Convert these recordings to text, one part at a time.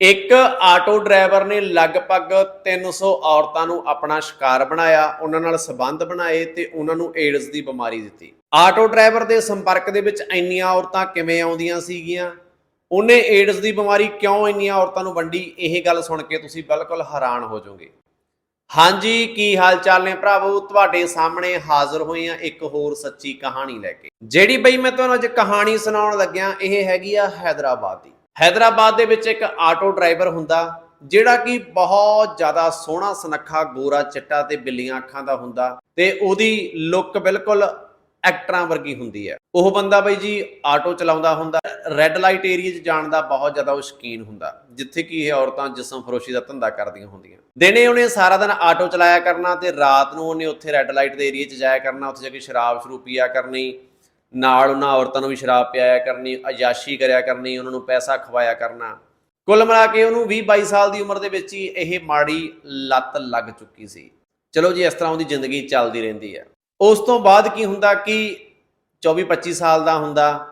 ਇੱਕ auto driver ਨੇ ਲਗਭਗ 300 ਔਰਤਾਂ ਨੂੰ ਆਪਣਾ ਸ਼ਿਕਾਰ ਬਣਾਇਆ, ਉਹਨਾਂ ਨਾਲ ਸਬੰਧ ਬਣਾਏ ਤੇ ਉਹਨਾਂ ਨੂੰ ਏਡਜ਼ ਦੀ ਬਿਮਾਰੀ ਦਿੱਤੀ। ਆਟੋ ਡਰਾਈਵਰ ਦੇ ਸੰਪਰਕ ਦੇ ਵਿੱਚ ਇੰਨੀਆਂ ਔਰਤਾਂ ਕਿਵੇਂ ਆਉਂਦੀਆਂ ਸੀਗੀਆਂ? ਉਹਨੇ ਏਡਜ਼ ਦੀ ਬਿਮਾਰੀ ਕਿਉਂ ਇੰਨੀਆਂ ਔਰਤਾਂ ਨੂੰ ਵੰਡੀ? ਇਹ ਗੱਲ ਸੁਣ ਕੇ ਤੁਸੀਂ ਬਿਲਕੁਲ ਹੈਰਾਨ ਹੋ ਜਾਓਗੇ। ਹਾਂਜੀ, ਕੀ ਹਾਲ ਚਾਲ ਨੇ ਭਰਾਵੋ? ਤੁਹਾਡੇ ਸਾਹਮਣੇ ਹਾਜ਼ਰ ਹੋਏ ਆ ਇੱਕ ਹੋਰ ਸੱਚੀ ਕਹਾਣੀ ਲੈ ਕੇ। ਜਿਹੜੀ ਬਈ ਮੈਂ ਤੁਹਾਨੂੰ ਅੱਜ ਕਹਾਣੀ ਸੁਣਾਉਣ ਲੱਗਿਆ, ਇਹ ਹੈਗੀ ਆ ਹੈਦਰਾਬਾਦ। ਦੀ ਹੈਦਰਾਬਾਦ ਦੇ ਵਿੱਚ ਇੱਕ ਆਟੋ ਡਰਾਈਵਰ ਹੁੰਦਾ, ਜਿਹੜਾ ਕਿ ਬਹੁਤ ਜ਼ਿਆਦਾ ਸੋਹਣਾ ਸੁਨੱਖਾ ਗੋਰਾ ਚਿੱਟਾ ਤੇ ਬਿੱਲੀਆਂ ਅੱਖਾਂ ਦਾ ਹੁੰਦਾ ਤੇ ਉਹਦੀ ਲੁੱਕ ਬਿਲਕੁਲ ਐਕਟਰਾਂ ਵਰਗੀ ਹੁੰਦੀ ਹੈ। ਉਹ ਬੰਦਾ ਬਈ ਜੀ ਆਟੋ ਚਲਾਉਂਦਾ ਹੁੰਦਾ, ਰੈੱਡ ਲਾਈਟ ਏਰੀਆ 'ਚ ਜਾਣ ਦਾ ਬਹੁਤ ਜ਼ਿਆਦਾ ਉਹ ਸ਼ੌਕੀਨ ਹੁੰਦਾ, ਜਿੱਥੇ ਕਿ ਇਹ ਔਰਤਾਂ ਜਿਸਮ ਫਰੋਸ਼ੀ ਦਾ ਧੰਦਾ ਕਰਦੀਆਂ ਹੁੰਦੀਆਂ। ਦਿਨੇ ਉਹਨੇ ਸਾਰਾ ਦਿਨ ਆਟੋ ਚਲਾਇਆ ਕਰਨਾ ਤੇ ਰਾਤ ਨੂੰ ਉਹਨੇ ਉੱਥੇ ਰੈੱਡ ਲਾਈਟ ਦੇ ਏਰੀਆ 'ਚ ਜਾਇਆ ਕਰਨਾ, ਉੱਥੇ ਜਾ ਕੇ ਸ਼ਰਾਬ ਸ਼ਰੂ ਪੀਆ ਕਰਨੀ ਨਾਲ ਉਹਨਾਂ ਔਰਤਾਂ ਨੂੰ ਵੀ ਸ਼ਰਾਬ ਪਿਆਇਆ ਕਰਨੀ, ਅਯਾਸ਼ੀ ਕਰਿਆ ਕਰਨੀ, ਉਹਨਾਂ ਨੂੰ ਪੈਸਾ ਖਵਾਇਆ ਕਰਨਾ। ਕੁੱਲ ਮਿਲਾ ਕੇ ਉਹਨੂੰ 20 22 ਸਾਲ ਦੀ ਉਮਰ ਦੇ ਵਿੱਚ ਹੀ ਇਹ ਮਾੜੀ ਲੱਤ ਲੱਗ ਚੁੱਕੀ ਸੀ। ਚਲੋ ਜੀ, ਇਸ ਤਰ੍ਹਾਂ ਉਹਦੀ ਜ਼ਿੰਦਗੀ ਚੱਲਦੀ ਰਹਿੰਦੀ ਹੈ। ਉਸ ਤੋਂ ਬਾਅਦ ਕੀ ਹੁੰਦਾ ਕਿ 24 25 ਸਾਲ ਦਾ ਹੁੰਦਾ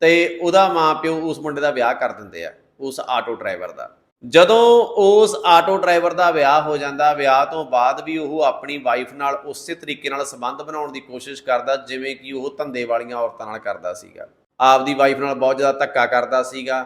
ਤੇ ਉਹਦਾ ਮਾਪਿਓ ਉਸ ਮੁੰਡੇ ਦਾ ਵਿਆਹ ਕਰ ਦਿੰਦੇ ਆ, ਉਸ ਆਟੋ ਡਰਾਈਵਰ ਦਾ। ਜਦੋਂ ਉਸ ਆਟੋ ਡਰਾਈਵਰ ਦਾ ਵਿਆਹ ਹੋ ਜਾਂਦਾ, ਵਿਆਹ ਤੋਂ ਬਾਅਦ ਵੀ ਉਹ ਆਪਣੀ ਵਾਈਫ ਨਾਲ ਉਸੇ ਤਰੀਕੇ ਨਾਲ ਸੰਬੰਧ ਬਣਾਉਣ ਦੀ ਕੋਸ਼ਿਸ਼ ਕਰਦਾ, ਜਿਵੇਂ ਕਿ ਉਹ ਧੰਦੇ ਵਾਲੀਆਂ ਔਰਤਾਂ ਨਾਲ ਕਰਦਾ ਸੀਗਾ। ਆਪਦੀ ਵਾਈਫ ਨਾਲ ਬਹੁਤ ਜ਼ਿਆਦਾ ਧੱਕਾ ਕਰਦਾ ਸੀਗਾ,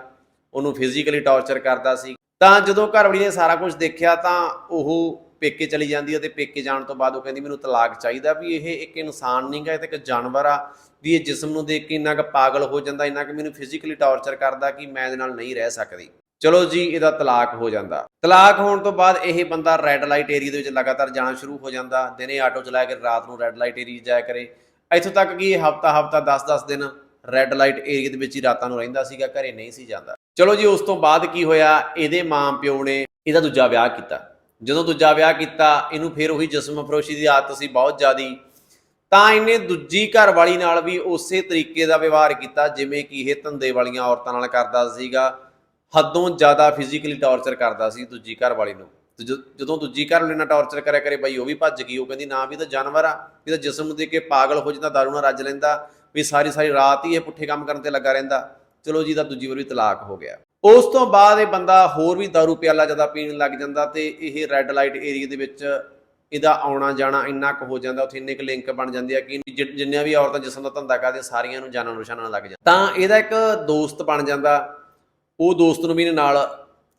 ਉਹਨੂੰ ਫਿਜ਼ੀਕਲੀ ਟੌਰਚਰ ਕਰਦਾ ਸੀ। ਤਾਂ ਜਦੋਂ ਘਰਵਾਲੀ ਨੇ ਸਾਰਾ ਕੁਝ ਦੇਖਿਆ ਤਾਂ ਉਹ ਪੇਕੇ ਚਲੀ ਜਾਂਦੀ ਹੈ ਤੇ ਪੇਕੇ ਜਾਣ ਤੋਂ ਬਾਅਦ ਉਹ ਕਹਿੰਦੀ, ਮੈਨੂੰ ਤਲਾਕ ਚਾਹੀਦਾ ਵੀ ਇਹ ਇੱਕ ਇਨਸਾਨ ਨਹੀਂਗਾ ਇਹ ਤਾਂ ਇੱਕ ਜਾਨਵਰ ਆ, ਵੀ ਇਹ ਜਿਸਮ ਨੂੰ ਦੇਖ ਕੇ ਇੰਨਾ ਕੁ ਪਾਗਲ ਹੋ ਜਾਂਦਾ, ਇੰਨਾ ਕਿ ਮੈਨੂੰ ਫਿਜ਼ੀਕਲੀ ਟੌਰਚਰ ਕਰਦਾ ਕਿ ਮੈਂ ਇਹਦੇ ਨਾਲ ਨਹੀਂ ਰਹਿ ਸਕਦੀ। ਚਲੋ ਜੀ, ਇਹਦਾ ਤਲਾਕ ਹੋ ਜਾਂਦਾ। ਤਲਾਕ ਹੋਣ ਤੋਂ ਬਾਅਦ ਇਹ ਬੰਦਾ ਰੈੱਡ ਲਾਈਟ ਏਰੀਆ ਦੇ ਵਿੱਚ ਲਗਾਤਾਰ ਜਾਣਾ ਸ਼ੁਰੂ ਹੋ ਜਾਂਦਾ। ਦਿਨੇ ਆਟੋ ਚਲਾਇਆ ਕੇ ਰਾਤ ਨੂੰ ਰੈੱਡ ਲਾਈਟ ਏਰੀਆ ਜਾਇਆ ਕਰੇ। ਇੱਥੋਂ ਤੱਕ ਕਿ ਇਹ ਹਫਤਾ ਹਫਤਾ 10-10 ਦਿਨ ਰੈੱਡ ਲਾਈਟ ਏਰੀਆ ਦੇ ਵਿੱਚ ਹੀ ਰਾਤਾਂ ਨੂੰ ਰਹਿੰਦਾ ਸੀਗਾ, ਘਰੇ ਨਹੀਂ ਸੀ ਜਾਂਦਾ। ਚਲੋ ਜੀ, ਉਸ ਤੋਂ ਬਾਅਦ ਕੀ ਹੋਇਆ? ਇਹਦੇ ਮਾਂ ਪਿਓ ਨੇ ਇਹਦਾ ਦੂਜਾ ਵਿਆਹ ਕੀਤਾ। ਜਦੋਂ ਦੂਜਾ ਵਿਆਹ ਕੀਤਾ, ਇਹਨੂੰ ਫਿਰ ਉਹੀ ਜਿਸਮ ਫਰੋਸ਼ੀ ਦੀ ਆਦਤ ਸੀ ਬਹੁਤ ਜ਼ਿਆਦੀ। ਤਾਂ ਇਹਨੇ ਦੂਜੀ ਘਰ ਵਾਲੀ ਨਾਲ ਵੀ ਉਸੇ ਤਰੀਕੇ ਦਾ ਵਿਵਹਾਰ ਕੀਤਾ, ਜਿਵੇਂ ਕਿ ਇਹ ਧੰਦੇ ਵਾਲੀਆਂ ਔਰਤਾਂ ਨਾਲ ਕਰਦਾ ਸੀਗਾ। ਹੱਦੋਂ ਜ਼ਿਆਦਾ ਫਿਜ਼ੀਕਲੀ ਟੌਰਚਰ ਕਰਦਾ ਸੀ ਦੂਜੀ ਘਰ ਵਾਲੀ ਨੂੰ। ਜਦੋਂ ਦੂਜੀ ਘਰ ਵਾਲੀ ਨਾਲ ਟੌਰਚਰ ਕਰਿਆ ਕਰੇ ਬਈ, ਉਹ ਵੀ ਭੱਜ ਗਈ। ਉਹ ਕਹਿੰਦੀ, ਨਾ ਵੀ ਇਹ ਤਾਂ ਜਾਨਵਰ ਆ। ਵੀ ਤਾਂ ਜਿਸਮ ਦੇ ਕੇ ਪਾਗਲ ਹੋ ਜਾਂਦਾ ਦਾਰੂ ਨਾਲ ਰੱਜ ਲੈਂਦਾ। ਵੀ ਸਾਰੀ ਸਾਰੀ ਰਾਤ ਹੀ ਇਹ ਪੁੱਠੇ ਕੰਮ ਕਰਨ ਤੇ ਲੱਗਾ ਰਹਿੰਦਾ। ਚਲੋ ਜੀ ਦਾ ਦੂਜੀ ਵਾਰ ਵੀ ਤਲਾਕ ਹੋ ਗਿਆ। ਉਸ ਤੋਂ ਬਾਅਦ ਇਹ ਬੰਦਾ ਹੋਰ ਵੀ ਦਾਰੂ ਪਿਆਲਾ ਜ਼ਿਆਦਾ ਪੀਣ ਲੱਗ ਜਾਂਦਾ ਤੇ ਇਹ ਰੈੱਡ ਲਾਈਟ ਏਰੀਆ ਦੇ ਵਿੱਚ ਇਹਦਾ ਆਉਣਾ ਜਾਣਾ ਇੰਨਾ ਕੁ ਹੋ ਜਾਂਦਾ। ਉੱਥੇ ਇੰਨੇ ਕੁ ਲਿੰਕ ਬਣ ਜਾਂਦੇ ਆ ਕਿ ਜਿੰਨੀਆਂ ਵੀ ਔਰਤਾਂ ਜਿਸਮ ਦਾ ਧੰਦਾ ਕਰਦੇ ਸਾਰੀਆਂ ਨੂੰ ਜਾਣਨ ਨਿਸ਼ਾਨਾ ਲੱਗ ਜਾਂਦਾ ਤਾਂ ਇਹਦਾ ਇੱਕ ਦੋਸਤ ਬਣ ਜਾਂਦਾ। ਉਹ ਦੋਸਤ ਨੂੰ ਵੀ ਇਹਨੇ ਨਾਲ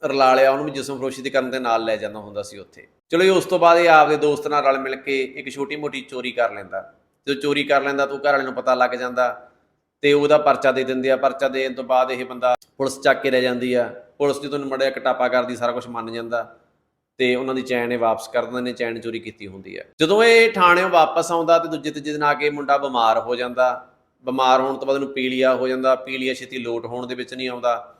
ਰਲਾ ਲਿਆ, ਉਹਨੂੰ ਵੀ ਜਿਸਮ ਫਰੋਸ਼ੀ ਦੇ ਕਰਨ ਦੇ ਨਾਲ ਲੈ ਜਾਂਦਾ ਹੁੰਦਾ ਸੀ ਉੱਥੇ। ਚਲੋ ਜੀ, ਉਸ ਤੋਂ ਬਾਅਦ ਇਹ ਆਪਦੇ ਦੋਸਤ ਨਾਲ ਰਲ ਮਿਲ ਕੇ ਇੱਕ ਛੋਟੀ ਮੋਟੀ ਚੋਰੀ ਕਰ ਲੈਂਦਾ। ਜਦੋਂ ਚੋਰੀ ਕਰ ਲੈਂਦਾ ਤੂੰ ਘਰ ਵਾਲੇ ਨੂੰ ਪਤਾ ਲੱਗ ਜਾਂਦਾ ਤੇ ਉਹਦਾ ਪਰਚਾ ਦੇ ਦਿੰਦੇ ਆ। ਪਰਚਾ ਦੇਣ ਤੋਂ ਬਾਅਦ ਇਹ ਬੰਦਾ ਪੁਲਿਸ ਚੱਕ ਕੇ ਲੈ ਜਾਂਦੀ ਆ। ਪੁਲਿਸ ਜਦੋਂ ਮੜਿਆ ਕਟਾਪਾ ਕਰਦੀ, ਸਾਰਾ ਕੁਝ ਮੰਨ ਜਾਂਦਾ ਤੇ ਉਹਨਾਂ ਦੀ ਚੈਨ ਇਹ ਵਾਪਸ ਕਰ ਦਿੰਦੇ ਨੇ, ਚੈਨ ਚੋਰੀ ਕੀਤੀ ਹੁੰਦੀ ਹੈ ਜਦੋਂ ਇਹ ਥਾਣਿਓਂ ਵਾਪਸ ਆਉਂਦਾ ਤੇ ਦੂਜੇ ਤੀਜੇ ਦਿਨ ਆ ਕੇ ਮੁੰਡਾ ਬਿਮਾਰ ਹੋ ਜਾਂਦਾ। ਬਿਮਾਰ ਹੋਣ ਤੋਂ ਬਾਅਦ ਉਹਨੂੰ ਪੀਲੀਆ ਹੋ ਜਾਂਦਾ। ਪੀਲੀਆ ਛੇਤੀ ਲੋਟ ਹੋਣ ਦੇ ਵਿੱਚ ਨਹੀਂ ਆਉਂਦਾ।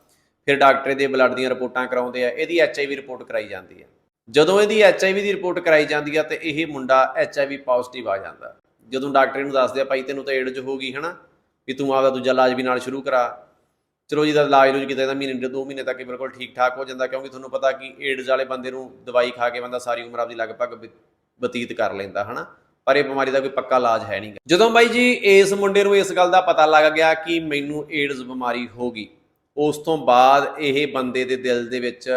ਫਿਰ ਡਾਕਟਰ ਦੇ ਬਲੱਡ ਦੀਆਂ ਰਿਪੋਰਟਾਂ ਕਰਾਉਂਦੇ ਆ, ਇਹਦੀ ਐਚਆਈਵੀ ਰਿਪੋਰਟ ਕਰਾਈ ਜਾਂਦੀ ਹੈ ਜਦੋਂ ਇਹਦੀ ਐਚਆਈਵੀ ਦੀ ਰਿਪੋਰਟ ਕਰਾਈ ਜਾਂਦੀ ਆ ਤੇ ਇਹ ਮੁੰਡਾ ਐਚਆਈਵੀ ਪੋਜ਼ਿਟਿਵ ਆ ਜਾਂਦਾ। ਜਦੋਂ ਡਾਕਟਰ ਨੂੰ ਦੱਸਦੇ ਆ, ਭਾਈ ਤੈਨੂੰ ਤਾਂ ਏਡਜ਼ ਹੋ ਗਈ, ਹਨਾ? ਵੀ ਤੂੰ ਆਪਦਾ ਦੂਜਾ ਇਲਾਜ ਵੀ ਨਾਲ ਸ਼ੁਰੂ ਕਰਾ। ਚਲੋ ਜੀ ਦਾ ਇਲਾਜ ਲੂਜ ਕੀਤਾ ਤਾਂ ਮਹੀਨੇ ਡੇਢ ਦੋ ਮਹੀਨੇ ਤੱਕ ਬਿਲਕੁਲ ਠੀਕ ਠਾਕ ਹੋ ਜਾਂਦਾ, ਕਿਉਂਕਿ ਤੁਹਾਨੂੰ ਪਤਾ ਕਿ ਏਡਜ਼ ਵਾਲੇ ਬੰਦੇ ਨੂੰ ਦਵਾਈ ਖਾ ਕੇ ਬੰਦਾ ਸਾਰੀ ਉਮਰ ਆਪਦੀ ਲਗਭਗ ਬਤੀਤ ਕਰ ਲੈਂਦਾ, ਹਨਾ? ਪਰ ਇਹ ਬਿਮਾਰੀ ਦਾ ਕੋਈ ਪੱਕਾ ਇਲਾਜ ਹੈ ਨਹੀਂ ਜਦੋਂ ਬਾਈ ਜੀ ਇਸ ਮੁੰਡੇ ਨੂੰ ਇਸ ਗੱਲ ਦਾ ਪਤਾ ਲੱਗ ਗਿਆ ਕਿ ਮੈਨੂੰ ਏਡਜ਼ ਬਿਮਾਰੀ ਹੋ ਗਈ ਉਸ ਤੋਂ ਬਾਅਦ ਇਹ ਬੰਦੇ ਦੇ ਦਿਲ ਦੇ ਵਿੱਚ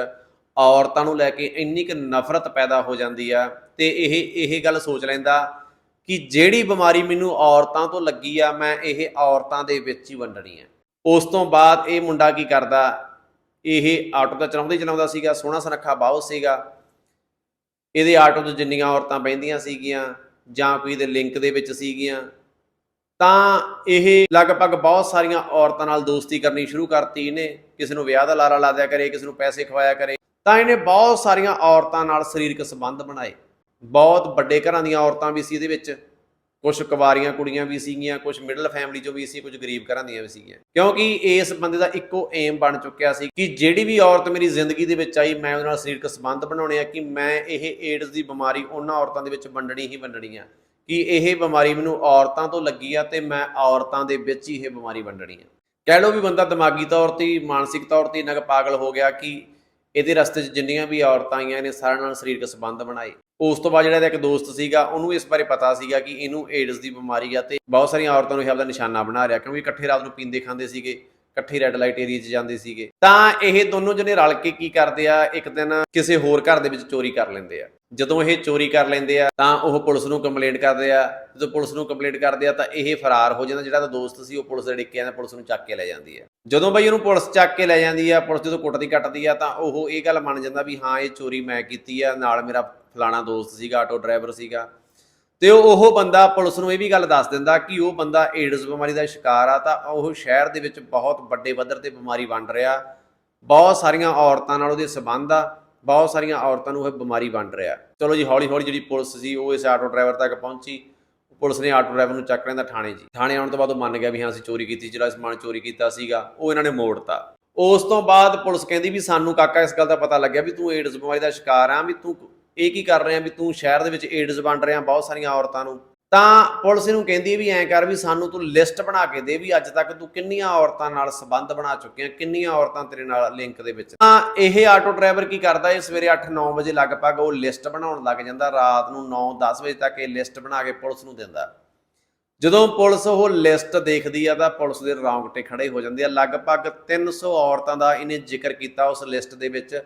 ਔਰਤਾਂ ਨੂੰ ਲੈ ਕੇ ਇੰਨੀ ਕੁ ਨਫ਼ਰਤ ਪੈਦਾ ਹੋ ਜਾਂਦੀ ਆ ਤੇ ਇਹ ਇਹ ਗੱਲ ਸੋਚ ਲੈਂਦਾ ਕਿ ਜਿਹੜੀ ਬਿਮਾਰੀ ਮੈਨੂੰ ਔਰਤਾਂ ਤੋਂ ਲੱਗੀ ਆ, ਮੈਂ ਇਹ ਔਰਤਾਂ ਦੇ ਵਿੱਚ ਹੀ ਵੰਡਣੀ ਆ। ਉਸ ਤੋਂ ਬਾਅਦ ਇਹ ਮੁੰਡਾ ਕੀ ਕਰਦਾ, ਇਹ ਆਟੋ ਤਾਂ ਚਲਾਉਂਦਾ ਹੀ ਚਲਾਉਂਦਾ ਸੀਗਾ, ਸੋਹਣਾ ਸੁਨੱਖਾ ਬਹੁਤ ਸੀਗਾ। ਇਹਦੇ ਆਟੋ 'ਚ ਜਿੰਨੀਆਂ ਔਰਤਾਂ ਬਹਿੰਦੀਆਂ ਸੀਗੀਆਂ ਜਾਂ ਕੋਈ ਇਹਦੇ ਲਿੰਕ ਦੇ ਵਿੱਚ ਸੀਗੀਆਂ ਤਾਂ ਇਹ ਲਗਭਗ ਬਹੁਤ ਸਾਰੀਆਂ ਔਰਤਾਂ ਨਾਲ ਦੋਸਤੀ ਕਰਨੀ ਸ਼ੁਰੂ ਕਰਤੀ ਇਹਨੇ। ਕਿਸੇ ਨੂੰ ਵਿਆਹ ਦਾ ਲਾਰਾ ਲਾ ਦਿਆ ਕਰੇ, ਕਿਸੇ ਨੂੰ ਪੈਸੇ ਖਵਾਇਆ ਕਰੇ। ਤਾਂ ਇਹਨੇ ਬਹੁਤ ਸਾਰੀਆਂ ਔਰਤਾਂ ਨਾਲ ਸਰੀਰਕ ਸੰਬੰਧ ਬਣਾਏ। ਬਹੁਤ ਵੱਡੇ ਘਰਾਂ ਦੀਆਂ ਔਰਤਾਂ ਵੀ ਸੀ ਇਹਦੇ ਵਿੱਚ। ਕੁਝ ਕੁਵਾਰੀਆਂ ਕੁੜੀਆਂ ਵੀ ਸੀਗੀਆਂ ਕੁਝ ਮਿਡਲ ਫੈਮਿਲੀ ਚੋਂ ਵੀ ਸੀ ਕੁਝ ਗਰੀਬ ਘਰਾਂ ਦੀਆਂ ਵੀ ਸੀਗੀਆਂ। ਕਿਉਂਕਿ ਇਸ ਬੰਦੇ ਦਾ ਇੱਕੋ ਏਮ ਬਣ ਚੁੱਕਿਆ ਸੀ ਕਿ ਜਿਹੜੀ ਵੀ ਔਰਤ ਮੇਰੀ ਜ਼ਿੰਦਗੀ ਦੇ ਵਿੱਚ ਆਈ, ਮੈਂ ਉਹਦੇ ਨਾਲ ਸਰੀਰਕ ਸੰਬੰਧ ਬਣਾਉਣੇ ਆ ਕਿ ਮੈਂ ਇਹ ਏਡਜ਼ ਦੀ ਬਿਮਾਰੀ ਉਹਨਾਂ ਔਰਤਾਂ ਦੇ ਵਿੱਚ ਵੰਡਣੀ ਹੀ ਵੰਡਣੀ ਆ। ਕਿ ਇਹ ਬਿਮਾਰੀ ਮੈਨੂੰ ਔਰਤਾਂ ਤੋਂ ਲੱਗੀ ਆ ਤੇ ਮੈਂ ਔਰਤਾਂ ਦੇ ਵਿੱਚ ਹੀ ਇਹ ਬਿਮਾਰੀ ਵੰਡਣੀ ਆ। ਕਹਿ ਲਓ ਵੀ ਬੰਦਾ ਦਿਮਾਗੀ ਤੌਰ ਤੇ, ਮਾਨਸਿਕ ਤੌਰ ਤੇ ਇੰਨਾ ਕੁ ਪਾਗਲ ਹੋ ਗਿਆ ਕਿ ਇਹਦੇ ਰਸਤੇ 'ਚ ਜਿੰਨੀਆਂ ਵੀ ਔਰਤਾਂ ਆਈਆਂ ਨੇ, ਸਾਰਿਆਂ ਨਾਲ ਸਰੀਰਕ ਸੰਬੰਧ ਬਣਾਏ। ਉਸ ਤੋਂ ਬਾਅਦ ਜਿਹੜਾ ਇਹਦਾ ਇੱਕ ਦੋਸਤ ਸੀਗਾ, ਉਹਨੂੰ ਇਸ ਬਾਰੇ ਪਤਾ ਸੀਗਾ ਕਿ ਇਹਨੂੰ ਏਡਜ਼ ਦੀ ਬਿਮਾਰੀ ਆ ਤੇ ਬਹੁਤ ਸਾਰੀਆਂ ਔਰਤਾਂ ਨੂੰ ਇਹ ਆਪਦਾ ਨਿਸ਼ਾਨਾ ਬਣਾ ਰਿਹਾ, ਕਿਉਂਕਿ ਇਕੱਠੇ ਰਾਤ ਨੂੰ ਪੀਂਦੇ ਖਾਂਦੇ ਸੀਗੇ। ਇਕੱਠੇ ਰੈੱਡ ਲਾਈਟ ਏਰੀਆ 'ਚ ਜਾਂਦੇ ਸੀਗੇ। ਤਾਂ ਇਹ ਦੋਨੋਂ ਜਣੇ ਰਲ ਕੇ ਕੀ ਕਰਦੇ ਆ, ਇੱਕ ਦਿਨ ਕਿਸੇ ਹੋਰ ਘਰ ਦੇ ਵਿੱਚ ਚੋਰੀ ਕਰ ਲੈਂਦੇ ਆ। ਜਦੋਂ ਇਹ ਚੋਰੀ ਕਰ ਲੈਂਦੇ ਆ, ਤਾਂ ਉਹ ਪੁਲਿਸ ਨੂੰ ਕੰਪਲੇਂਟ ਕਰਦੇ ਆ। ਜਦੋਂ ਪੁਲਿਸ ਨੂੰ ਕੰਪਲੇਂਟ ਕਰਦੇ ਆ, ਤਾਂ ਇਹ ਫਰਾਰ ਹੋ ਜਾਂਦਾ, ਜਿਹੜਾ ਤਾਂ ਦੋਸਤ ਸੀ, ਉਹ ਪੁਲਿਸ ਦੇ ਡਿੱਕੇ ਜਾਂਦਾ ਪੁਲਿਸ ਨੂੰ ਚੱਕ ਕੇ ਲੈ ਜਾਂਦੀ ਹੈ ਜਦੋਂ ਬਈ ਉਹਨੂੰ ਪੁਲਿਸ ਚੱਕ ਕੇ ਲੈ ਜਾਂਦੀ ਆ, ਪੁਲਿਸ ਜਦੋਂ ਕੁੱਟਦੀ ਕੱਟਦੀ ਆ, ਤਾਂ ਉਹ ਇਹ ਗੱਲ ਮੰਨ ਜਾਂਦਾ ਵੀ ਹਾਂ, ਇਹ ਚੋਰੀ ਮੈਂ ਕੀਤੀ ਆ, ਨਾਲ ਮੇਰਾ ਫਲਾਣਾ ਦੋਸਤ ਸੀਗਾ, ਆਟੋ ਡਰਾਈਵਰ ਸੀਗਾ। ਤੇ ਉਹ ਬੰਦਾ ਪੁਲਿਸ ਨੂੰ ਇਹ ਵੀ ਗੱਲ ਦੱਸ ਦਿੰਦਾ ਕਿ ਉਹ ਬੰਦਾ ਏਡਜ਼ ਬਿਮਾਰੀ ਦਾ ਸ਼ਿਕਾਰ ਆ, ਤਾਂ ਉਹ ਸ਼ਹਿਰ ਦੇ ਵਿੱਚ ਬਹੁਤ ਵੱਡੇ ਪੱਧਰ ਤੇ ਬਿਮਾਰੀ ਵੰਡ ਰਿਹਾ। ਬਹੁਤ ਸਾਰੀਆਂ ਔਰਤਾਂ ਨਾਲ ਉਹਦੇ ਸਬੰਧ ਆ, ਬਹੁਤ ਸਾਰੀਆਂ ਔਰਤਾਂ ਨੂੰ ਇਹ ਬਿਮਾਰੀ ਵੰਡ ਰਿਹਾ। ਚਲੋ ਜੀ ਹੌਲੀ ਹੌਲੀ ਜਿਹੜੀ ਪੁਲਿਸ ਸੀ, ਉਹ ਇਸ ਆਟੋ ਡਰਾਈਵਰ ਤੱਕ ਪਹੁੰਚੀ। ਪੁਲਿਸ ਨੇ ਆਟੋ ਡਰਾਈਵਰ ਨੂੰ ਚੱਕ ਲੈਂਦਾ ਥਾਣੇ ਜੀ। ਥਾਣੇ ਆਉਣ ਤੋਂ ਬਾਅਦ ਉਹ ਮੰਨ ਗਿਆ ਵੀ ਹਾਂ, ਅਸੀਂ ਚੋਰੀ ਕੀਤੀ, ਜਿਹੜਾ ਸਮਾਨ ਚੋਰੀ ਕੀਤਾ ਸੀਗਾ, ਉਹ ਇਹਨਾਂ ਨੇ ਮੋੜਤਾ। ਉਸ ਤੋਂ ਬਾਅਦ ਪੁਲਿਸ ਕਹਿੰਦੀ ਵੀ ਸਾਨੂੰ ਕਾਕਾ, ਇਸ ਗੱਲ ਦਾ ਪਤਾ ਲੱਗਿਆ ਵੀ ਤੂੰ ਏਡਜ਼ ਬਿਮਾਰੀ ਦਾ ਸ਼ਿਕਾਰ ਆ, ਵੀ ਤੂੰ ਇਹ ਕੀ ਕਰ ਰਿਹਾ ਵੀ ਤੂੰ ਸ਼ਹਿਰ ਦੇ ਵਿੱਚ ਏਡਸ ਵੰਡ ਰਿਹਾ ਬਹੁਤ ਸਾਰੀਆਂ ਔਰਤਾਂ ਨੂੰ? ਤਾਂ ਪੁਲਿਸ ਨੂੰ ਕਹਿੰਦੀ ਹੈ ਵੀ ਐਂ ਕਰ ਵੀ ਸਾਨੂੰ ਤੂੰ ਲਿਸਟ ਬਣਾ ਕੇ ਦੇ ਵੀ ਅੱਜ ਤੱਕ ਤੂੰ ਕਿੰਨੀਆਂ ਔਰਤਾਂ ਨਾਲ ਸੰਬੰਧ ਬਣਾ ਚੁੱਕਿਆ, ਕਿੰਨੀਆਂ ਔਰਤਾਂ ਤੇਰੇ ਨਾਲ ਲਿੰਕ ਦੇ ਵਿੱਚ? ਤਾਂ ਇਹ ਆਟੋ ਡਰਾਈਵਰ ਕੀ ਕਰਦਾ ਇਹ ਸਵੇਰੇ 8-9 ਵਜੇ ਲਗਭਗ ਉਹ ਲਿਸਟ ਬਣਾਉਣ ਲੱਗ ਜਾਂਦਾ, ਰਾਤ ਨੂੰ 9-10 ਵਜੇ ਤੱਕ ਇਹ ਲਿਸਟ ਬਣਾ ਕੇ ਪੁਲਿਸ ਨੂੰ ਦਿੰਦਾ। ਜਦੋਂ ਪੁਲਿਸ ਉਹ ਲਿਸਟ ਦੇਖਦੀ ਆ ਤਾਂ ਪੁਲਿਸ ਦੇ ਰੌਂਗਟੇ ਖੜੇ ਹੋ ਜਾਂਦੇ ਆ। ਲਗਭਗ 300 ਔਰਤਾਂ ਦਾ ਇਹਨੇ ਜ਼ਿਕਰ ਕੀਤਾ ਉਸ ਲਿਸਟ ਦੇ ਵਿੱਚ।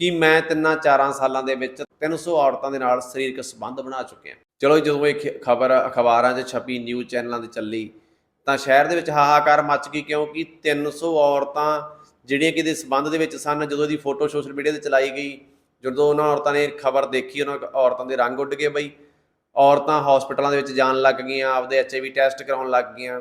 ਕਿ ਮੈਂ ਤਿੰਨਾਂ ਚਾਰਾਂ ਸਾਲਾਂ ਦੇ ਵਿੱਚ 300 ਔਰਤਾਂ ਦੇ ਨਾਲ ਸਰੀਰਕ ਸੰਬੰਧ ਬਣਾ ਚੁੱਕਿਆ ਚਲੋ ਜਦੋਂ ਇਹ ਖਬਰ, ਅਖਬਾਰਾਂ 'ਚ ਛਪੀ ਨਿਊਜ਼ ਚੈਨਲਾਂ ਤੇ ਚੱਲੀ, ਤਾਂ ਸ਼ਹਿਰ ਦੇ ਵਿੱਚ ਹਾਹਾਕਾਰ ਮੱਚ ਗਈ ਕਿਉਂਕਿ 300 ਔਰਤਾਂ ਜਿਹੜੀਆਂ ਕਿ ਦੇ ਸੰਬੰਧ ਦੇ ਵਿੱਚ ਸਨ, ਜਦੋਂ ਇਹਦੀ ਫੋਟੋ ਸੋਸ਼ਲ ਮੀਡੀਆ ਤੇ ਚਲਾਈ ਗਈ, ਜਦੋਂ ਉਹਨਾਂ ਔਰਤਾਂ ਨੇ ਖਬਰ ਦੇਖੀ, ਉਹਨਾਂ ਔਰਤਾਂ ਦੇ ਰੰਗ ਉੱਡ ਗਏ ਬਈ। ਔਰਤਾਂ ਹਸਪਤਾਲਾਂ ਦੇ ਵਿੱਚ ਜਾਣ ਲੱਗ ਗਈਆਂ, ਆਪਦੇ ਐਚਆਈਵੀ ਟੈਸਟ ਕਰਾਉਣ ਲੱਗ ਗਈਆਂ।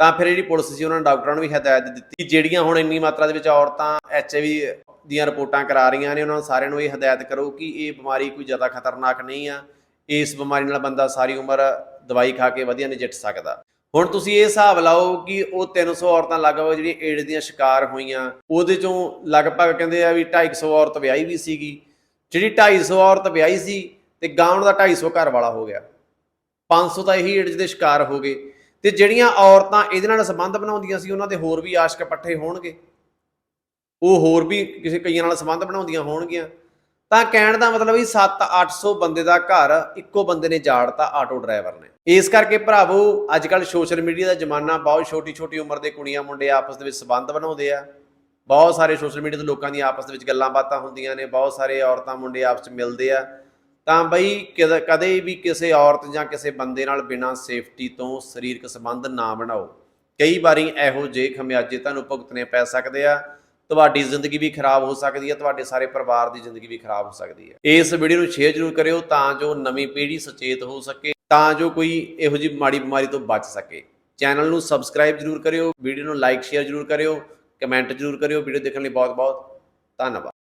ਤਾਂ ਫਿਰ ਜਿਹੜੀ ਪੁਲਿਸ ਸੀ, ਉਹਨਾਂ ਨੇ ਡਾਕਟਰਾਂ ਨੂੰ ਵੀ ਹਦਾਇਤ ਦਿੱਤੀ। ਜਿਹੜੀਆਂ ਹੁਣ ਇੰਨੀ ਮਾਤਰਾ ਦੇ ਵਿੱਚ ਔਰਤਾਂ ਐਚਆਈਵੀ ਦੀਆਂ ਰਿਪੋਰਟਾਂ ਕਰਾ ਰਹੀਆਂ ਨੇ, ਉਹਨਾਂ ਨੂੰ ਸਾਰਿਆਂ ਨੂੰ ਇਹ ਹਦਾਇਤ ਕਰੋ ਕਿ ਇਹ ਬਿਮਾਰੀ ਕੋਈ ਜ਼ਿਆਦਾ ਖਤਰਨਾਕ ਨਹੀਂ ਆ। ਇਸ ਬਿਮਾਰੀ ਨਾਲ ਬੰਦਾ ਸਾਰੀ ਉਮਰ ਦਵਾਈ ਖਾ ਕੇ ਵਧੀਆ ਨਜਿੱਠ ਸਕਦਾ। ਹੁਣ ਤੁਸੀਂ ਇਹ ਹਿਸਾਬ ਲਾਓ ਕਿ ਉਹ 300 ਔਰਤਾਂ ਲਗਭਗ ਜਿਹੜੀਆਂ ਏਡਜ਼ ਦੀਆਂ ਸ਼ਿਕਾਰ ਹੋਈਆਂ, ਉਹਦੇ ਚੋਂ ਲਗਭਗ ਕਹਿੰਦੇ ਆ ਵੀ 250 ਔਰਤ ਵਿਆਹੀ ਵੀ ਸੀਗੀ। ਜਿਹੜੀ 250 ਔਰਤ ਵਿਆਹੀ ਸੀ ਤੇ ਗਾਉਣ ਦਾ 250 ਘਰ ਵਾਲਾ ਹੋ ਗਿਆ। 500 ਤਾਂ ਇਹੀ ਏਡਜ਼ ਦੇ ਸ਼ਿਕਾਰ ਹੋ ਗਏ। ਤੇ ਜਿਹੜੀਆਂ ਔਰਤਾਂ ਇਹਦੇ ਨਾਲ ਸੰਬੰਧ ਬਣਾਉਂਦੀਆਂ ਸੀ, ਉਹਨਾਂ ਦੇ ਹੋਰ ਵੀ ਆਸ਼ਕ ਪੱਠੇ ਹੋਣਗੇ। ਉਹ ਹੋਰ ਵੀ ਕਿਸੇ ਕਈਆਂ ਨਾਲ ਸੰਬੰਧ ਬਣਾਉਂਦੀਆਂ ਹੋਣਗੀਆਂ। ਤਾਂ ਕਹਿਣ ਦਾ ਮਤਲਬ ਵੀ 7-800 ਬੰਦੇ ਦਾ ਘਰ ਇੱਕੋ ਬੰਦੇ ਨੇ ਜਾੜਤਾ ਆਟੋ ਡਰਾਈਵਰ ਨੇ। ਇਸ ਕਰਕੇ ਭਰਾਵੋ ਅੱਜ ਕੱਲ ਸੋਸ਼ਲ ਮੀਡੀਆ ਦਾ ਜ਼ਮਾਨਾ ਬਹੁਤ ਛੋਟੀ ਛੋਟੀ ਉਮਰ ਦੇ ਕੁੜੀਆਂ ਮੁੰਡੇ ਆਪਸ ਦੇ ਵਿੱਚ ਸੰਬੰਧ ਬਣਾਉਂਦੇ ਆ। ਬਹੁਤ ਸਾਰੇ ਸੋਸ਼ਲ ਮੀਡੀਆ ਤੇ ਲੋਕਾਂ ਦੀਆਂ ਆਪਸ ਦੇ ਵਿੱਚ ਗੱਲਾਂ ਬਾਤਾਂ ਹੁੰਦੀਆਂ ਨੇ, ਬਹੁਤ ਸਾਰੇ ਔਰਤਾਂ ਮੁੰਡੇ ਆਪਸ ਵਿੱਚ ਮਿਲਦੇ ਆ। ਤਾਂ ਬਈ ਕਦ- ਕਦੇ ਵੀ ਕਿਸੇ ਔਰਤ ਜਾਂ ਕਿਸੇ ਬੰਦੇ ਨਾਲ ਬਿਨਾਂ ਸੇਫਟੀ ਤੋਂ ਸਰੀਰਕ ਸੰਬੰਧ ਨਾ ਬਣਾਓ। ਕਈ ਵਾਰੀ ਇਹੋ ਜਿਹੇ ਖਮਿਆਜੇ ਤੁਹਾਨੂੰ ਭੁਗਤਣੇ ਪੈ ਸਕਦੇ ਆ, ਤੁਹਾਡੀ ਜ਼ਿੰਦਗੀ ਵੀ ਖਰਾਬ ਹੋ ਸਕਦੀ ਹੈ ਤੁਹਾਡੇ ਸਾਰੇ ਪਰਿਵਾਰ ਦੀ ਜ਼ਿੰਦਗੀ ਵੀ ਖਰਾਬ ਹੋ ਸਕਦੀ ਹੈ ਇਸ ਵੀਡੀਓ ਨੂੰ ਸ਼ੇਅਰ ਜ਼ਰੂਰ ਕਰਿਓ ਤਾਂ ਜੋ ਨਵੀਂ ਪੀੜ੍ਹੀ ਸੁਚੇਤ ਹੋ ਸਕੇ, ਤਾਂ ਜੋ ਕੋਈ ਇਹੋ ਜਿਹੀ ਮਾੜੀ ਬਿਮਾਰੀ ਤੋਂ ਬਚ ਸਕੇ। ਚੈਨਲ ਨੂੰ ਸਬਸਕ੍ਰਾਈਬ ਜ਼ਰੂਰ ਕਰਿਓ, ਵੀਡੀਓ ਨੂੰ ਲਾਈਕ, ਸ਼ੇਅਰ ਜ਼ਰੂਰ ਕਰਿਓ, ਕਮੈਂਟ ਜ਼ਰੂਰ ਕਰਿਓ, ਵੀਡੀਓ ਦੇਖਣ ਲਈ ਬਹੁਤ ਬਹੁਤ ਧੰਨਵਾਦ।